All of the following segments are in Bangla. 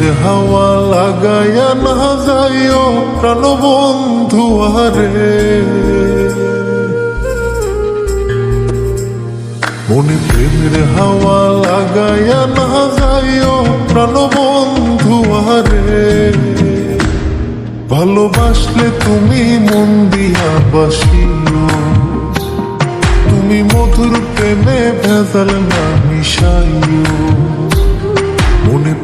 হাওয়া লাগায়া না যাইও প্রাণবন্ধু আরে মনে প্রেমের হাওয়া লাগায়া না যাইও প্রাণবন্ধু আরে ভালোবাসলে তুমি মন দিয়া বাসিও। তুমি মধুর প্রেমে ভেজাল না মিশাইও।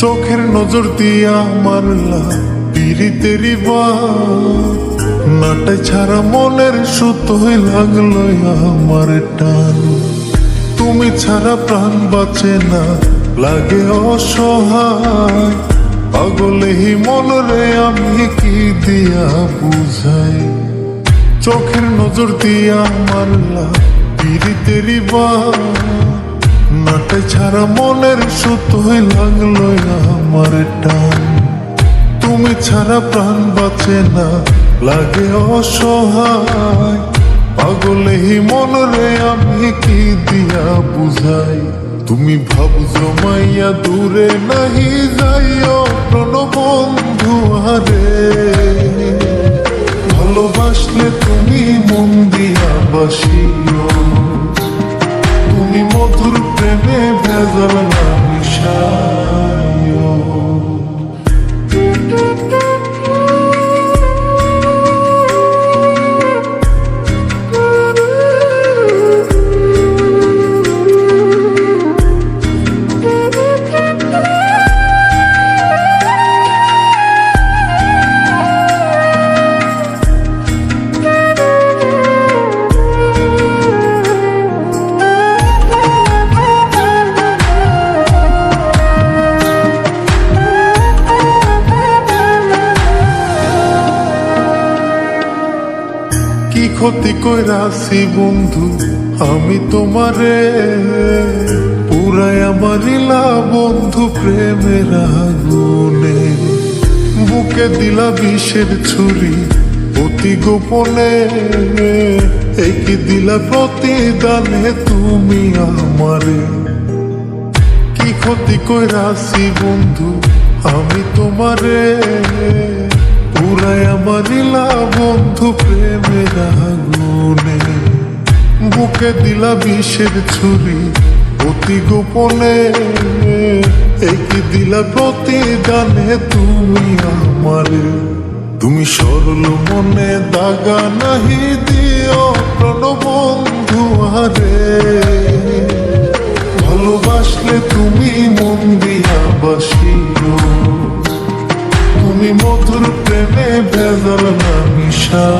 চোখের নজর দিয়া মারলা পিরিতেরি নাটাই ছাড়া মনের সুতোই লাগল আমার টান। তুমি ছাড়া প্রাণ বাঁচে না, লাগে অসহায়। পাগলে হি মনরে আমি কি দিয়া বুঝাই? চোখের নজর দিয়া মারলা পিরিতেরি নাটে ছাড়া মনের সুতোই লাগল আমার টান। তুমি ছাড়া প্রাণ বাঁচে না, লাগে অসহায়। পাগলে হি মনরে আমি কি দিয়া বুঝাই? তুমি ভাব জমাইয়া দূরে নাহি যাইও প্রণবন্ধু আরে। ভালোবাসলে তুমি মন দিয়া বাসিও। ভেজাল ক্ষতি কইরাছি বন্ধু, আমি তোমারে পুরাই আমার ইলা বন্ধু, প্রেমের আগুনে। বুকে দিলা বিষের ছুরি, অতি গোপনে। কি দিলা প্রতিদানে তুমি আমারে। কি ক্ষতি কইরাছি বন্ধু, আমি তোমারে পুরাই আমার ইলা বন্ধু প্রেমের আগুনে বুকে দিলা বিষের ছুরি, অতি গোপনে। কি দিলা প্রতিদানে তুমি আমারে? তুমি সরল মনে দাগা নাহি দিও প্রণবন্ধু আরে। ভালোবাসলে তুমি মন দিয়া বাসিও। তুমি মধুর প্রেমে ভেজাল না মনে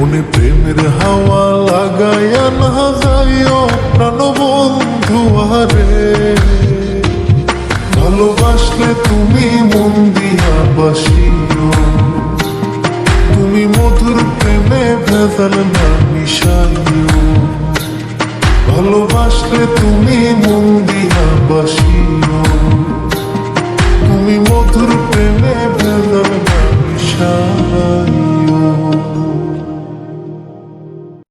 মনে প্রেমের হাওয়া লাগায়া না যাইও প্রাণ বন্ধু আরে। ভালোবাসলে তুমি মন দিয়া